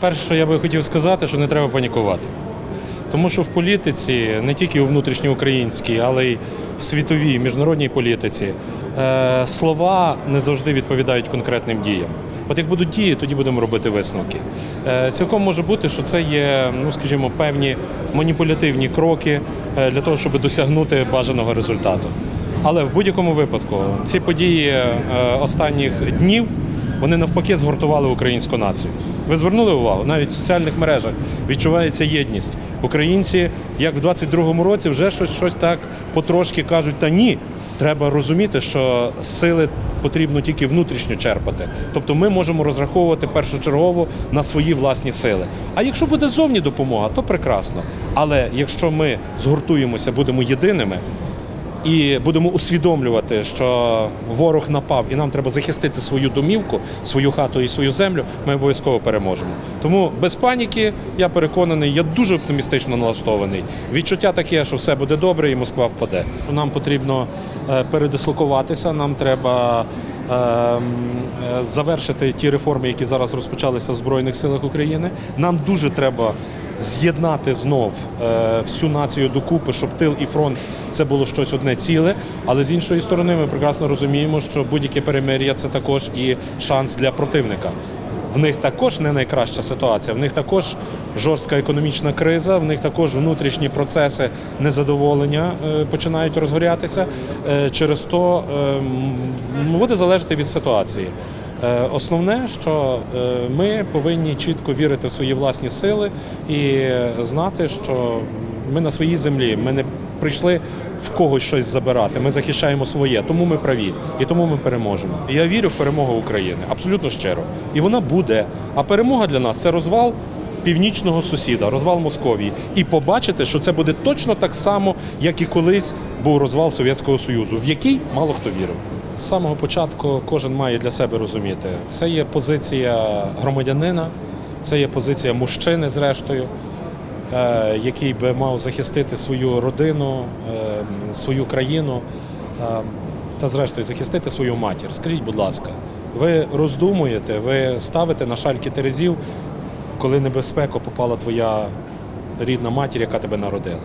Перше, що я би хотів сказати, що не треба панікувати. Тому що в політиці, не тільки у внутрішньоукраїнській, але й в світовій, міжнародній політиці, е, слова не завжди відповідають конкретним діям. От як будуть дії, тоді будемо робити висновки. Е, Цілком може бути, що це є, ну скажімо, певні маніпулятивні кроки е, для того, щоб досягнути бажаного результату. Але в будь-якому випадку ці події останніх днів вони навпаки згуртували українську націю. Ви звернули увагу? Навіть в соціальних мережах відчувається єдність. Українці, як в 22-му році, вже щось, щось так потрошки кажуть, та ні. Треба розуміти, що сили потрібно тільки внутрішньо черпати. Тобто ми можемо розраховувати першочергово на свої власні сили. А якщо буде зовні допомога, то прекрасно. Але якщо ми згуртуємося, будемо єдиними, і будемо усвідомлювати, що ворог напав, і нам треба захистити свою домівку, свою хату і свою землю. Ми обов'язково переможемо. Тому без паніки я переконаний, я дуже оптимістично налаштований. Відчуття таке, що все буде добре, і Москва впаде. Нам потрібно е, передислокуватися. Нам треба. е, м, е, Завершити ті реформи, які зараз розпочалися в Збройних силах України. Нам дуже треба з'єднати знов е, всю націю докупи, щоб тил і фронт це було щось одне ціле. Але з іншої сторони, ми прекрасно розуміємо, що будь-яке перемир'я це також і шанс для противника. В них також не найкраща ситуація, в них також жорстка економічна криза, в них також внутрішні процеси незадоволення е, починають розгорятися. Е, Через то е, буде залежати від ситуації. Е, Основне, що е, ми повинні чітко вірити в свої власні сили і знати, що ми на своїй землі, ми не прийшли в когось щось забирати. Ми захищаємо своє, тому ми праві і тому ми переможемо. Я вірю в перемогу України, абсолютно щиро. І вона буде. А перемога для нас це розвал. Північного сусіда, розвал Московії, і побачити, що це буде точно так само, як і колись був розвал Совєтського Союзу, в який мало хто вірив. З самого початку кожен має для себе розуміти, це є позиція громадянина, це є позиція мужчини, зрештою, е, який би мав захистити свою родину, е, свою країну е, та, зрештою, захистити свою матір. Скажіть, будь ласка, ви роздумуєте, ви ставите на шальки терезів, коли небезпека попала твоя рідна матір, яка тебе народила?